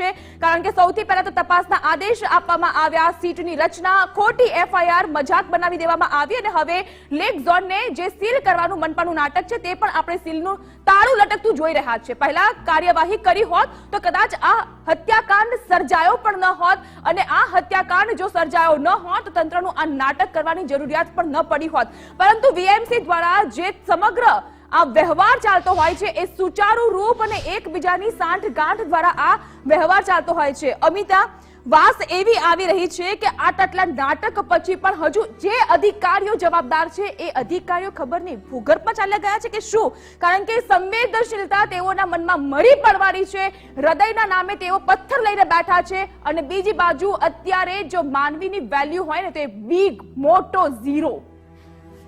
છે. કારણ કે સૌથી પહેલા તો તપાસના આદેશ આપવામાં આવ્યા. સીટની રચના, ખોટી એફઆઈઆર મજાક બનાવી દેવામાં આવી અને હવે લેક ઝોનને જે સીલ કરવાનું મનપાનું નાટક છે તે પણ આપણે સીલનું તાળું લટકતું જોઈ રહ્યા છે. પહેલા કાર્યવાહી કરી હોત તો કદાચ આ હત્યાકાંડ સર્જાયો પણ ન હોત અને આ હત્યાકાંડ જો સર્જાયો ન હોત તો તંત્રનું આ નાટક કરવાની જરૂરિયાત પણ ન પડી હોત. પરંતુ વીએમસી દ્વારા જે સમગ્ર આ વ્યવહાર ચાલતો હોય છે. એ સુચારુ રૂપ અને એકબીજાની સાંઠ ગાંઠ દ્વારા આ વ્યવહાર ચાલતો હોય છે. અમિતા, વાસ એવી આવી રહી છે કે આટલા નાટક પછી પણ હજુ જે અધિકારીઓ જવાબદાર છે, એ અધિકારીઓ ખબર નહીં. ભૂગર્ભમાં ચાલ્યા ગયા છે કે શું? કારણ કે સંવેદનશીલતા તેઓના મનમાં મરી પડવાની છે. હૃદયના નામે તેઓ પથ્થર લઈને બેઠા છે. અને બીજી બાજુ અત્યારે જો માનવીની વેલ્યુ હોય ને તો એ બિગ મોટો ઝીરો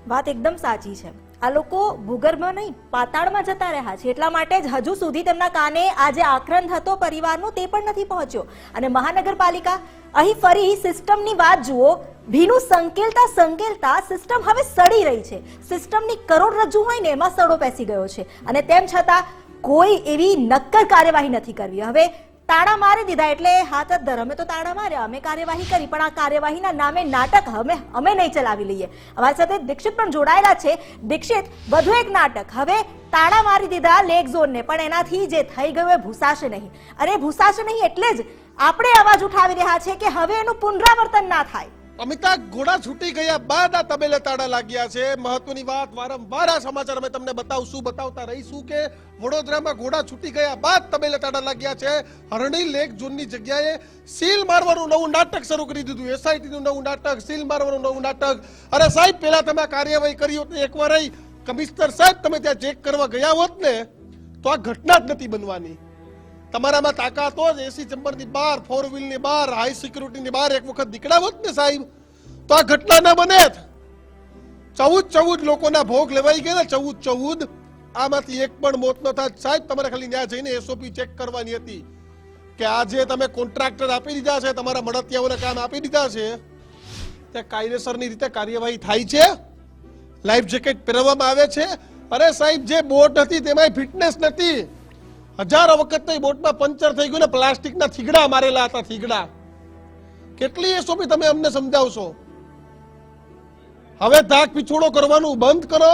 વાત એકદમ સાચી છે. આ લોકો ભૂગર્ભમાં નહીં, પાતાળમાં જતા રહ્યા છે. એટલા માટે જ હજુ સુધી તેમના કાને આ જે આક્રંદ હતો પરિવારનું, તે પણ નથી પહોંચ્યો. અને મહાનગરપાલિકા, અહીં ફરી સિસ્ટમની વાત જુઓ. ભીનું સંકેલતા સંકેલતા સિસ્ટમ હવે સડી રહી છે. સિસ્ટમની કરોડરજ્જુ હોય ને એમાં સડો પેસી ગયો છે. અને તેમ છતાં કોઈ એવી નક્કર કાર્યવાહી નથી કરવી. હવે તાળા મારી દીધા એટલે હાથ જ ધર. અમે તો તાળા માર્યા. અમે કાર્યવાહી કરી, પણ આ કાર્યવાહીના નામે નાટક અમે અમે નહીં ચલાવી લઈએ. અમારી સાથે દીક્ષિત પણ જોડાયેલા છે. દીક્ષિત, વધુ એક નાટક. હવે તાળા મારી દીધા લેક ઝોનને, પણ એનાથી જે થઈ ગયું એ ભૂસાશે નહીં. અરે, ભૂસાશે નહીં એટલે જ આપણે અવાજ ઉઠાવી રહ્યા છે કે હવે એનું પુનરાવર્તન ના થાય. અમિતા ઘોડા છૂટી ગયા બાદ આ તબેલે તાળા લાગ્યા છે. મહત્વની વાત વારંવાર આ સમાચાર અમે તમને બતાવશું બતાવતા રહીશું કે વડોદરામાં ઘોડા છૂટી ગયા બાદ તબેલે તાળા લાગ્યા છે. હરણી લેક ઝોનની જગ્યાએ સીલ મારવાનું નવું નાટક શરૂ કરી દીધું. એસઆઈટીનું નવું નાટક, સીલ મારવાનું નવું નાટક. અરે સાહેબ, પહેલા તમે કાર્યવાહી કરી હોત એકવાર કમિશનર સાહેબ, તમે ત્યાં ચેક કરવા ગયા હોત ને, તો આ ઘટના જ નથી બનવાની. તમારામાં તાકાત જ એસી ચેમ્બરની બહાર ફોર વ્હીલની બહાર હાઈ સિક્યુરિટીની બહાર એક વખત નીકળાવત ને સાહેબ? તો આ ઘટના ન બને ચૌદ ચૌદ લોકોના ભોગ લેવાઈ ગયા ને, ચૌદ ચૌદ. આમાંથી એક પણ મોત ન થાય સાહેબ, તમારે ખાલી ત્યાં જઈને એસઓપી ચેક કરવાની હતી કે આજે તમે કોન્ટ્રાક્ટર આપી દીધા છે, તમારા મળતિયાઓને કામ આપી દીધા છે. તે કાયદેસરની રીતે કાર્યવાહી થાય છે. લાઈફ જેકેટ પહેરવામાં આવે છે. અરે સાહેબ, જે બોટ હતી તેમાં ફિટનેસ નથી. હજારો વખત તો એ બોટમાં પંચર થઈ ગયું ને પ્લાસ્ટિકના થીગડા મારેલા હતા, થીગડા. કેટલી એસઓપી તમે અમને સમજાવશો? હવે ધાક પીછોડો કરવાનું બંધ કરો.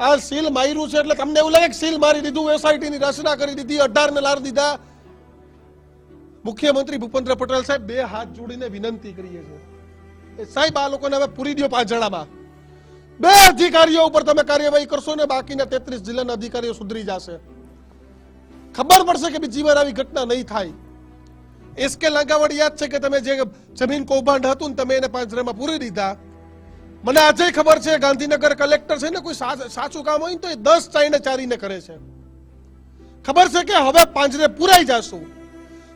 આ સીલ માર્યું છે એટલે તમને એવું લાગે કે સીલ મારી દીધું એસઆઈટી ની રચના કરી દીધી અઢાર ને લાર દીધા. મુખ્યમંત્રી ભૂપેન્દ્ર પટેલ સાહેબ બે હાથ જોડીને વિનંતી કરીએ છીએ. સાહેબ, આ લોકોને હવે પૂરી દો પાંજરામાં. બે અધિકારીઓ ઉપર તમે કાર્યવાહી કરશો ને બાકીના તેત્રીસ જિલ્લાના અધિકારીઓ સુધરી જશે. ખબર પડશે કે બીજી વાર આવી ઘટના નહીં થાય. એસકે લાંગાવડ યાદ છે કે તમે જે જમીન કૌભાંડ હતું ને તમે એને પાંજરામાં પૂરી દીધા. મને આજે ખબર છે ગાંધીનગર કલેક્ટર છે ને કોઈ સાચું કામ હોય ને તો એ દસ ચાઈને ચારીને કરે છે. ખબર છે કે હવે પાંજરે પુરાઈ જશું.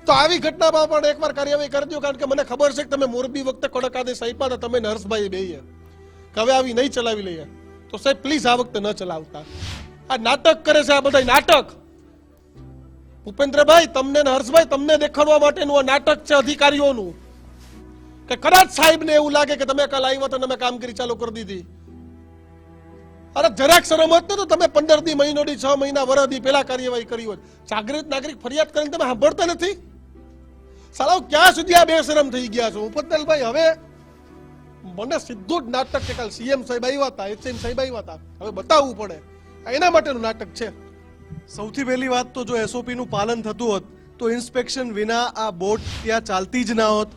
તો આવી ઘટનામાં પણ એકવાર કાર્યવાહી કરી દો કારણ કે મને ખબર છે કે તમે મોરબી વખતે કડક આદેશ આપ્યા હતા, તમે ને હર્ષભાઈ બેઈએ કે હવે આવી નહીં ચલાવી લઈએ. તો સાહેબ પ્લીઝ આ વખતે ન ચલાવતા. આ નાટક કરે છે, આ બધા નાટક. ભૂપેન્દ્રભાઈ, તમને ને હર્ષભાઈ, તમને દેખાડવા માટેનું આ નાટક છે અધિકારીઓનું. કે કદાચ સાહેબને એવું લાગે કે તમે કાલ આવ્યા તો તમે કામગીરી ચાલુ કરી દીધી. અરે જરાક શરમ હોત તો તમે પંદર દી મહિનો દી છ મહિના, વરસ દી પહેલા કાર્યવાહી કરી હોત. જાગૃત નાગરિક ફરિયાદ કરીને તમે સાંભળતા નથી? સાલાઓ ક્યાં સુધી આ બેશરમ થઈ ગયા છો? ઉપતલભાઈ હવે મને સીધું જ નાટક કે કાલ સીએમ સાહેબ આવ્યા હતા એચએમ સાહેબ આવ્યા હતા. હવે બતાવવું પડે. એના માટેનું નાટક છે. સૌથી પહેલી વાત તો જો એસઓપી નું પાલન થતું હોત, તો ઇન્સ્પેક્શન વિના આ બોટ ત્યાં ચાલતી જ ના હોત.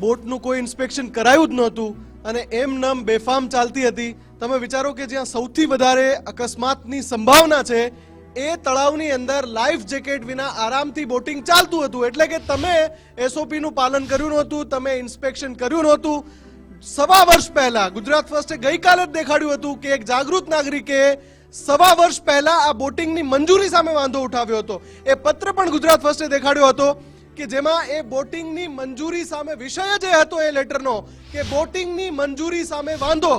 બોટનું કોઈ ઇન્સ્પેક્શન કરાયું જ નહોતું અને એમ નમ બેફામ ચાલતી હતી. તમે વિચારો કે જ્યાં સૌથી વધારે અકસ્માતની સંભાવના છે, એ તળાવની અંદર લાઈફ જેકેટ વિના આરામથી બોટિંગ ચાલતું હતું. એટલે કે તમે એસઓપી નું પાલન કર્યું નહોતું, તમે ઇન્સ્પેક્શન કર્યું નહોતું. સવા વર્ષ પહેલા ગુજરાત ફર્સ્ટે ગઈકાલે જ દેખાડ્યું હતું કે એક જાગૃત નાગરિકે સવા વર્ષ પહેલા આ બોટિંગની મંજૂરી સામે વાંધો ઉઠાવ્યો હતો. એ પત્ર પણ ગુજરાત ફર્સ્ટે દેખાડ્યો હતો કે જેમાં એ બોટિંગની મંજૂરી સામે વિષય જ હતો એ લેટરનો કે બોટિંગની મંજૂરી સામે વાંધો.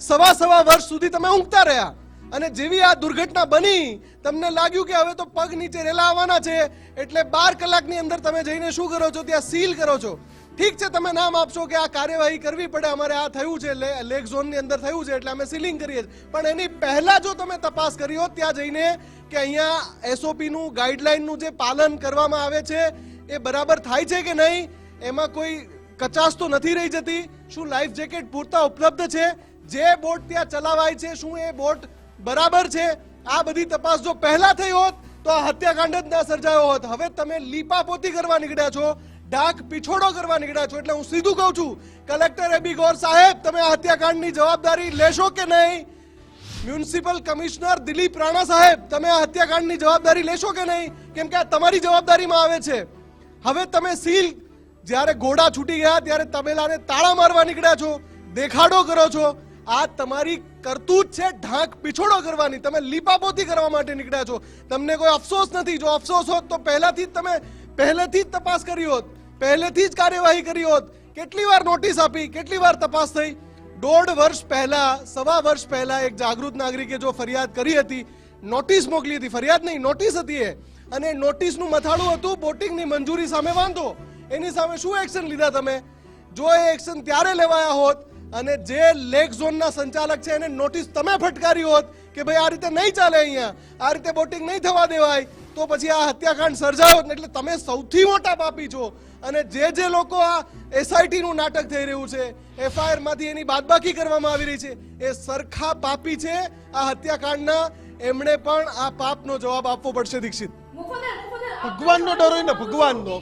સવા સવા વર્ષ સુધી તમે ઊંઘતા રહ્યા અને જેવી આ દુર્ઘટના બની, તમને લાગ્યું કે હવે તો પગ નીચે રેલા આવવાના છે, એટલે બાર કલાકની અંદર તમે જઈને શું કરો છો? ત્યાં સીલ કરો છો. ઠીક છે, તમે નામ આપશો કે આ કાર્યવાહી કરવી પડે. અમારે આ થયું છે લેક ઝોનની અંદર થયું છે, એટલે અમે સીલિંગ કરીએ પણ એની પહેલા જો તમે તપાસ કરી હોત, ત્યાં જઈને કે અહીંયા એસઓપી નું ગાઈડલાઈનનું જે પાલન કરવામાં આવે છે, એ બરાબર થાય છે કે નહીં, એમાં કોઈ કચાશ તો નથી રહી જતી. શું લાઈફ જેકેટ પૂરતા ઉપલબ્ધ છે? જે બોટ ત્યાં ચલાવાય છે, શું એ બોટ બરાબર છે? આ બધી તપાસ જો પહેલા થઈ હોત, તો આ હત્યાકાંડ જ ના સર્જાયો હોત. હવે તમે લીપાપોતી કરવા નીકળ્યા છો. ડાક પીછોડો કરવા નીકળ્યા છો એટલે હું સીધું કહું છું, કલેક્ટર એબી ગોર સાહેબ, તમે હત્યાકાંડની જવાબદારી લેશો કે નહીં? મ્યુનિસિપલ કમિશનર દિલીપ રાણા સાહેબ, તમે આ હત્યાકાંડની જવાબદારી લેશો કે નહીં? કેમ કે આ તમારી જવાબદારીમાં આવે છે. હવે તમે સીલ, જ્યારે ઘોડા છૂટી ગયા, ત્યારે તબેલાને તાળા મારવા નીકળ્યા છો, દેખાડો કરો છો. આ તમારી કરતૂત છે, ઢાંક પીછોડો કરવાની. તમે લીપાપોતી કરવા માટે નીકળ્યા છો. તમને કોઈ અફસોસ નથી. જો અફસોસ હોત તો પહેલાથી જ તમે, પહેલેથી જ તપાસ કરી હોત. પહેલેથી જ કાર્યવાહી કરી હોત. કેટલી વાર નોટિસ આપી, કેટલી વાર તપાસ થઈ? દોઢ વર્ષ પહેલા, સવા વર્ષ પહેલા એક જાગૃત નાગરિકે જો ફરિયાદ કરી હતી નોટિસ મોકલી હતી. ફરિયાદ નહીં નોટિસ હતી એ. અને નોટિસનું મથાળું હતું, બોટિંગની મંજૂરી સામે વાંધો. એની સામે શું એક્શન લીધા તમે? જો એ એક્શન ત્યારે લેવાયા હોત અને જે લેક ઝોનના સંચાલક છે એને નોટિસ તમે ફટકારી હોત કે ભાઈ આ રીતે નહીં ચાલે અહીંયા, આ રીતે બોટિંગ નહીં થવા દેવાય તો પછી આ હત્યાકાંડ સર્જાયો એટલે તમે સૌથી મોટા પાપી છો. અને જે જે લોકો આ એસઆઈટી નું નાટક થઈ રહ્યું છે એફઆઈઆરમાંથી એની બાદબાકી કરવામાં આવી રહી છે એ સરખા પાપી છે આ હત્યાકાંડના. એમણે પણ આ પાપનો જવાબ આપવો પડશે દીક્ષિત. ભગવાનનો ડર હોય ને ભગવાનનો.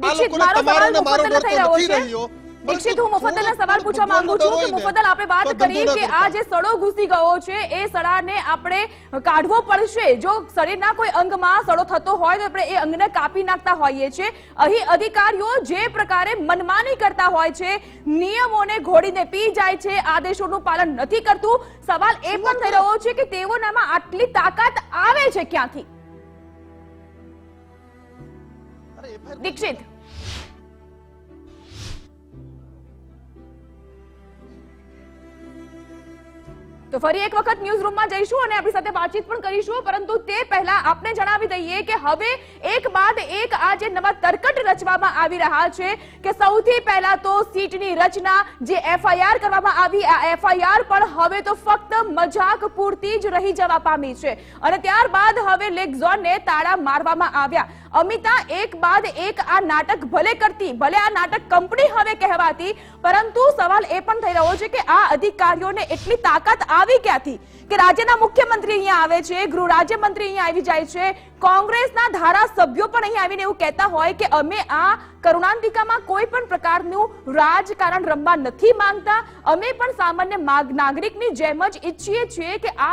આ લોકોને તમારો ને મારો ડર તો નથી રહ્યો. દીક્ષિત હું મુફદ્દલને સવાલ પૂછવા માંગુ છું કે હોય મુફદ્દલ આપણે વાત કરી કે આ જે સડો ઘૂસી ગયો છે એ સડાને આપણે કાઢવો પડશે. જો શરીરના કોઈ અંગમાં સડો થતો હોય તો આપણે એ અંગને કાપી નાખતા હોઈએ છીએ. અહીં અધિકારીઓ જે પ્રકારે મનમાની કરતા હોય છે નિયમોને ઘોડીને પી જાય છે આદેશોનું પાલન નથી કરતું. સવાલ એ પણ થઈ રહ્યો છે કે તેઓનામાં આટલી તાકાત આવે છે ક્યાંથી? દીક્ષિત. તો ફરી એક વખત ન્યૂઝ રૂમમાં જઈશું અને આપણી સાથે વાતચીત પણ કરીશું, પરંતુ તે પહેલા આપને જણાવી દઈએ કે હવે એક બાદ એક આ જે નવા તરકટ રચવામાં આવી રહ્યા છે કે સૌથી પહેલા તો સીટની રચના જે એફઆઈઆર કરવામાં આવી, આ એફઆઈઆર પણ હવે તો ફક્ત મજાક પૂરતી જ રહી જવા પામી છે. અને ત્યારબાદ હવે લેગ ઝોનને તાળા મારવામાં આવ્યા. અમિતા, એક બાદ એક આ નાટક ભલે કરતી, ભલે આ નાટક કંપની હવે કહેવાતી, પરંતુ સવાલ એ પણ થઈ રહ્યો છે કે આ અધિકારીઓને એટલી તાકાત આવી ક્યાંથી? કે રાજ્યના મુખ્યમંત્રી અહીંયા આવે છે, ગૃહ રાજ્યમંત્રી અહીંયા આવી જાય છે, કોંગ્રેસના ધારાસભ્યો પણ અહીં આવીને એવું કહેતા હોય કે અમે આ કરુણાંતિકામાં કોઈ પણ પ્રકારનું રાજકારણ રમવા નથી માંગતા. અમે પણ સામાન્ય નાગરિકની જેમ જ ઈચ્છીએ છીએ કે આ